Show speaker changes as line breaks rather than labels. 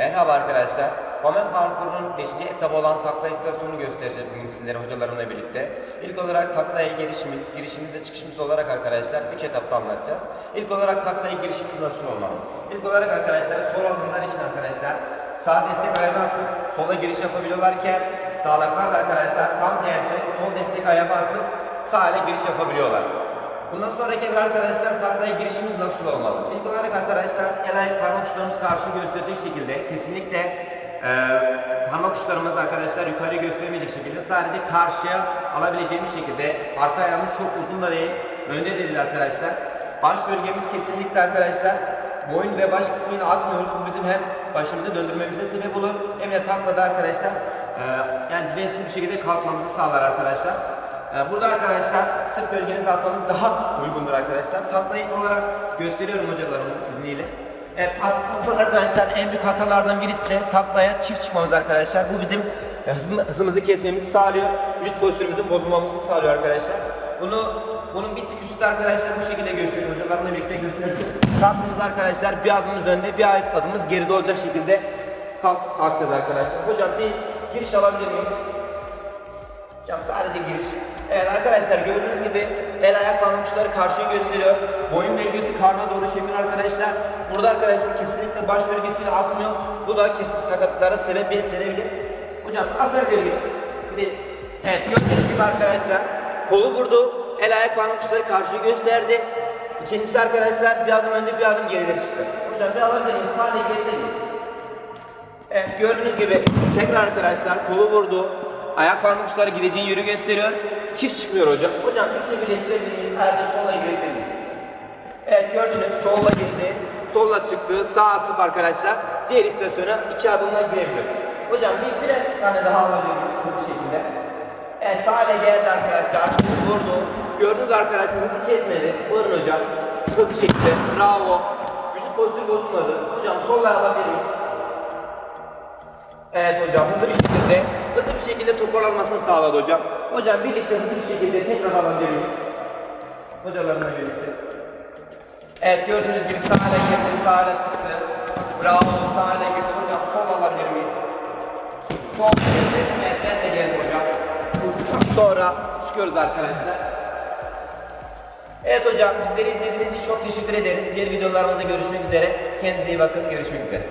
Merhaba arkadaşlar. Homen parkurunun 5. etabı olan takla istasyonunu göstereceğiz bugün sizlere hocalarımla birlikte. İlk olarak taklaya girişimiz, girişimiz ve çıkışımız olarak arkadaşlar 3 etapta anlatacağız. İlk olarak taklaya girişimiz nasıl olmalı? İlk olarak arkadaşlar sol alımlar için arkadaşlar sağ destek ayağına atıp sola giriş yapabiliyorlarken sağlaklar da arkadaşlar tam tersi sol destek ayağına atıp sağ ile giriş yapabiliyorlar. Bundan sonraki evre arkadaşlar taklaya girişimiz nasıl olmalı? İlk olarak arkadaşlar el parmak uçlarımız karşı gösterecek şekilde kesinlikle e, parmak uçlarımız arkadaşlar yukarı göstermeyecek şekilde sadece karşıya alabileceğimiz şekilde arka ayağımız çok uzun da değil önde de değil arkadaşlar. Baş bölgemiz kesinlikle arkadaşlar boyun ve baş kısmını atmıyoruz. Bu bizim hem başımızı döndürmemize sebep olur hem de taklada arkadaşlar e, yani düzensiz bir şekilde kalkmamızı sağlar arkadaşlar. Ee, Burada arkadaşlar sırt bölgenizde atmamız daha uygundur arkadaşlar. Taklayı ilk olarak gösteriyorum hocalarımın izniyle. Evet arkadaşlar en büyük hatalardan birisi de taklaya çift çıkmamız arkadaşlar. Bu bizim e, hızımı- hızımızı kesmemizi sağlıyor. Vücut postürümüzün bozulmamızı sağlıyor arkadaşlar. Bunu bunun bir tık üstü arkadaşlar bu şekilde gösteriyor. Hocalarımla birlikte göstereceğiz. Kalktığımız arkadaşlar bir adımımız önde bir adımımız geride olacak şekilde kalk, kalkacağız arkadaşlar. Hocam bir giriş alabilir miyiz? Hocam sadece giriş. Evet arkadaşlar gördüğünüz gibi el ayak parmakçıları karşıyı gösteriyor. Boyun bölgesi karnına doğru çekiyor arkadaşlar. Burada arkadaşlar kesinlikle baş bölgesiyle atmıyor. Bu da kesin sakatlıklara sebebiyet verebilir. Hocam asar bölgesi. Evet gördüğünüz gibi arkadaşlar kolu vurdu. El ayak parmakçıları karşıyı gösterdi. İkincisi arkadaşlar bir adım önde bir adım geride çıktı. Hocam bir alabilir miyiz? Sadece geride miyiz? Evet gördüğünüz gibi tekrar arkadaşlar kolu vurdu. Ayak parmak uçları gideceğin yürü gösteriyor. Çift çıkmıyor hocam. Hocam üçünü birleştirebilir miyiz? Ayakta sola girebilir miyiz? Evet gördünüz solla girdi. Solla çıktı. Sağ atıp arkadaşlar diğer istasyona iki adımla girebiliyor. Hocam bir birer tane daha alabiliriz hızlı şekilde. Evet sağ ile geldi arkadaşlar. Vurdu. Gördünüz arkadaşlar hızı kesmedi. Buyurun hocam. Hızlı şekilde. Bravo. Vücut pozisyonu bozulmadı. Hocam solla alabilir? Evet hocam hızlı bir şekilde şekilde toparlanmasını sağladı hocam. Hocam birlikte hızlı bir şekilde tekrar alabilir miyiz? Hocalarına birlikte. Evet gördüğünüz gibi sahne girdi, sahne çıktı. Bravo sahne girdi hocam. Sol alabilir miyiz? Sol girdi. Evet ben de geldim hocam. Sonra çıkıyoruz arkadaşlar. Evet hocam bizleri izlediğiniz için çok teşekkür ederiz. Diğer videolarımızda görüşmek üzere. Kendinize iyi bakın. Görüşmek üzere.